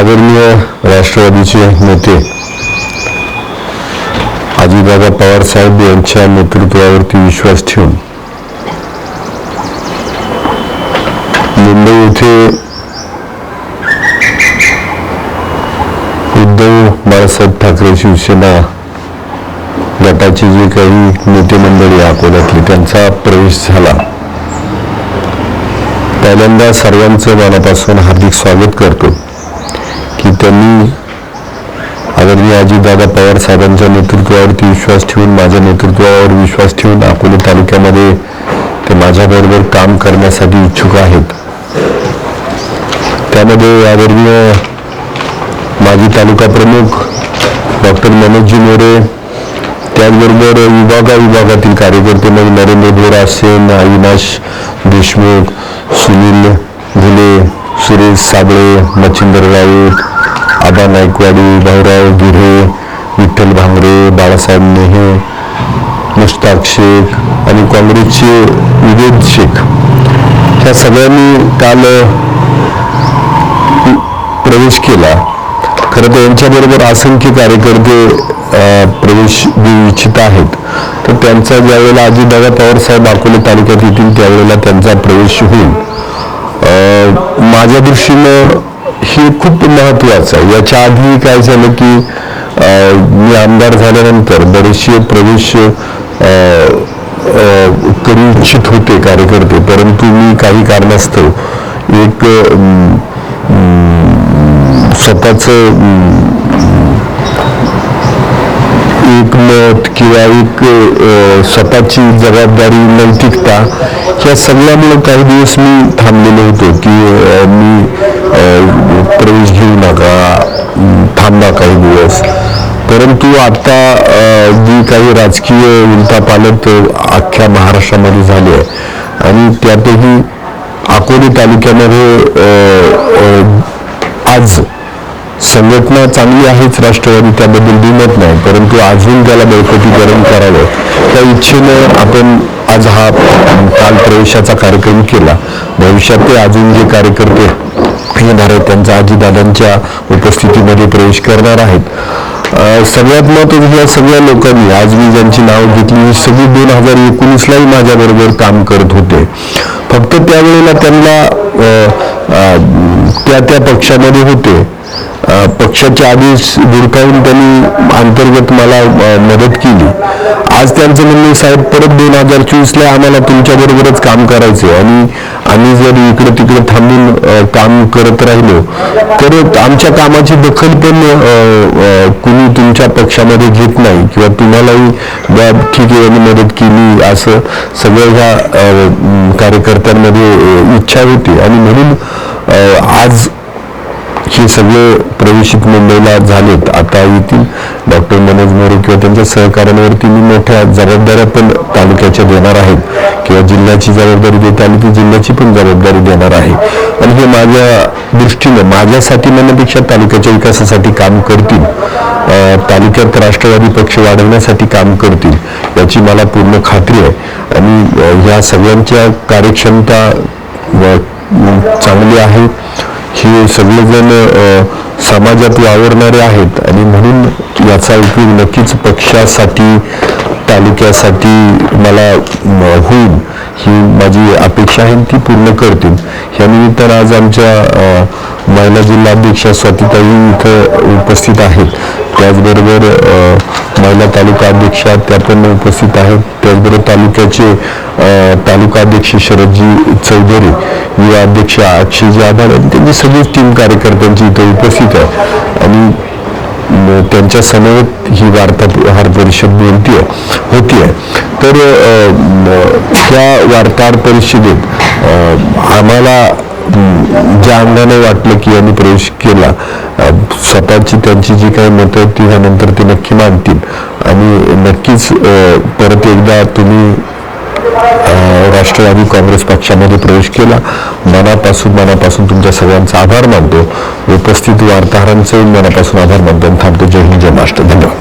आदरणीय राष्ट्रवादीचे नेते अजितदादा पवार साहेब यांच्या नेतृत्वावरती विश्वास ठेवून मुंबई येथे उद्धव बाळासाहेब ठाकरे शिवसेना गटाचे जे काही नेते मंडळी अकोल्यातली त्यांचा प्रवेश झाला. पहिल्यांदा सर्वांचं मनापासून हार्दिक स्वागत करतो. त्यांनी आदरणीय अजितदादा पवार साहेबांच्या नेतृत्वावरती विश्वास ठेवून माझ्या नेतृत्वावर विश्वास ठेवून अकोले तालुक्यामध्ये ते माझ्याबरोबर काम करण्यासाठी इच्छुक आहेत. त्यामध्ये आदरणीय माजी तालुका प्रमुख डॉक्टर मनोजी मोरे त्याचबरोबर विभागा विभागातील कार्यकर्ते म्हणजे नरेंद्र बोरा सेन अविनाश देशमुख सुनील घुले सुरेश साबळे मच्छिंदर राऊत आबा नायकवाडी भाऊराव गिरे विठ्ठल भांगरे बाळासाहेब नेहे मुश्ताक शेख आणि काँग्रेसचे विवेद शेख. ह्या सगळ्यांनी काल प्रवेश केला. खरं तर यांच्याबरोबर असंख्य कार्यकर्ते प्रवेश देऊ इच्छित आहेत. तर त्यांचा ज्यावेळेला अजितदादा पवार साहेब अकोले तालुक्यात येतील त्यावेळेला त्यांचा प्रवेश होईल. माझ्या दृष्टीनं हे खूप महत्वाचं आहे. याच्या आधी काय झालं की मी आमदार झाल्यानंतर बरेचसे प्रवेश करू इच्छित होते कार्यकर्ते परंतु मी काही कारणास्तव एक स्वतःचं एक मत किंवा एक स्वतःची जबाबदारी नैतिकता ह्या सगळ्यामुळे काही दिवस मी थांबलेलो होतो की मी प्रवेश घेऊ नका थांबा काही दिवस. परंतु आता जी काही राजकीय उलथापालट अख्ख्या महाराष्ट्रामध्ये झाली आहे आणि त्यातही अकोले तालुक्यामध्ये आज संघटना चांगली आहेच राष्ट्रवादी त्याबद्दल दुमत नाही. परंतु अजून त्याला बळकटीकरण करावं. त्या इच्छेनं आपण आज हा काल प्रवेशाचा कार्यक्रम केला. भविष्यात ते अजून जे कार्यकर्ते येणार आहेत त्यांचा आजीदादांच्या उपस्थितीमध्ये प्रवेश करणार आहेत. सगळ्यात महत्वाचं या सगळ्या लोकांनी आज मी ज्यांची नावं घेतली ही सगळी दोन हजार एकोणीसलाही माझ्याबरोबर काम करत होते. फक्त त्यावेळेला त्यांना त्या त्या पक्षामध्ये होते. पक्षाच्या पक्षाचे आदेश धुडकावून त्यांनी अंतर्गत मला मदत केली. आज त्यांचं म्हणणे साहेब परत दोन हजार चोवीसला आम्हाला तुमच्याबरोबरच काम करायचं आहे. आणि आम्ही जर इकडे तिकडे थांबून काम करत राहिलो तर आमच्या कामाची दखल पण कुणी तुमच्या पक्षामध्ये घेत नाही किंवा तुम्हालाही ठीक आहे यांनी मदत केली असं सगळं ह्या कार्यकर्त्यांमध्ये इच्छा होती. आणि म्हणून आज हे सगळे प्रवेशित मुंबईला झालेत. आता येथील डॉक्टर मनोज मोरे किंवा त्यांच्या सहकार्यांवरती मी मोठ्या जबाबदाऱ्या पण तालुक्याच्या देणार आहेत. किंवा जिल्ह्याची जबाबदारी देत आली ती जिल्ह्याची पण जबाबदारी देणार आहे. आणि हे माझ्या दृष्टीनं माझ्यासाठी म्हणण्यापेक्षा तालुक्याच्या विकासासाठी काम करतील. तालुक्यात राष्ट्रवादी पक्ष वाढवण्यासाठी काम करतील याची मला पूर्ण खात्री आहे. आणि ह्या सगळ्यांच्या कार्यक्षमता चांगली आहे. हे सगळेजण समाजात वावरणारे आहेत आणि म्हणून याचा उपयोग नक्कीच पक्षासाठी तालुक्यासाठी मला होईल ही माझी अपेक्षा आहे ती पूर्ण करतील. या निमित्तानं आज आमच्या महिला जिल्हाध्यक्षा स्वातीताई इथं उपस्थित आहेत. त्याचबरोबर महिला तालुका अध्यक्षा त्या पण उपस्थित आहेत. त्याचबरोबर तालुक्याचे तालुका अध्यक्ष शरदजी चौधरी युवा अध्यक्ष अक्षयजी आभार आणि त्यांची सगळीच टीम कार्यकर्त्यांची इथं उपस्थित आहे. आणि त्यांच्या समवेत ही वार्ताहर परिषद बोलती आहे तर आहे. तर त्या वार्ताहर परिषदेत आम्हाला ज्या अंगाने वाटलं की यांनी प्रवेश केला स्वतःची त्यांची जी काही मतं आहेत ती ह्यानंतर ते नक्की मांडतील. आणि नक्कीच परत एकदा तुम्ही राष्ट्रवादी काँग्रेस पक्षामध्ये प्रवेश केला मनापासून मनापासून तुमच्या सगळ्यांचा आभार मानतो. उपस्थित वार्ताहरांचे मनापासून आभार मानतो आणि थांबतो. जय हिंद जय महाराष्ट्र. धन्यवाद.